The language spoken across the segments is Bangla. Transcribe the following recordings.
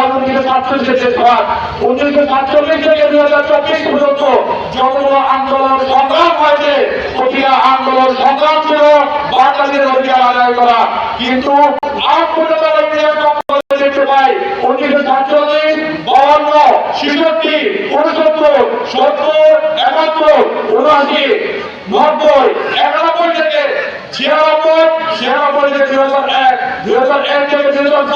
হবে সাতচল্লিশ থেকে দুই হাজার চব্বিশ পর্যন্ত যতগুলো আন্দোলন সংগ্রাম হয়েছে। প্রতিটা ছিয়ানব্বই ছিয়ানব্বই থেকে দুই হাজার এক, দুই হাজার এক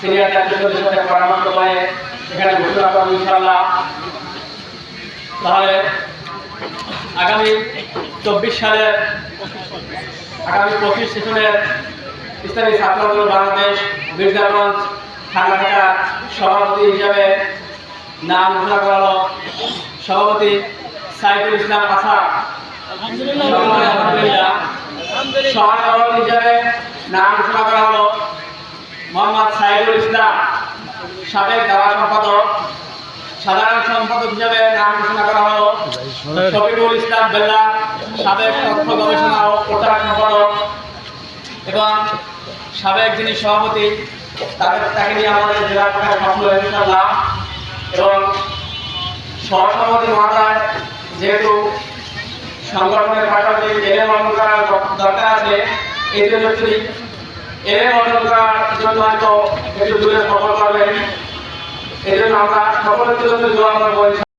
সিনিয়র দায়িত্বশীলের সাথে পরামর্শ করে এখানে ঘোষণা করব ইনশাল্লাহ তাহলে আগামী চব্বিশ সালের আগামী পঁচিশ সেশনের ইসলামী ছাত্র আন্দোলন বাংলাদেশ মির্জাগঞ্জ থানা সভাপতি হিসাবে নাম ঘোষণা করা হলো সভাপতি সাইফুল ইসলাম আলহামদুলিল্লাহ। সভাপতি হিসাবে নাম ঘোষণা করা হলো। মোহাম্মদ সাইদুল ইসলাম, সাবেক দাবা সম্পাদক, সাধারণ সম্পাদক হিসাবে নাম ঘোষণা করা হলো। শফিকুল ইসলাম বেল্লা, সাবেক তথ্য গবেষণা ও প্রচার সম্পাদক এবং সাবেক যিনি সভাপতি, তাদের তাকে নিয়ে আমাদের জেলা সফল ইনশাল্লাহ এবং সহসভাপতি মহাশয় যেহেতু সংগঠনের পাশাপাশি মন্ডল করার দরকার আছে, এই জন্য মন্ডল করার জন্য হয়তো একটু দূরে সফল করবেন। এই আমরা সকলের জন্য দোয়া করব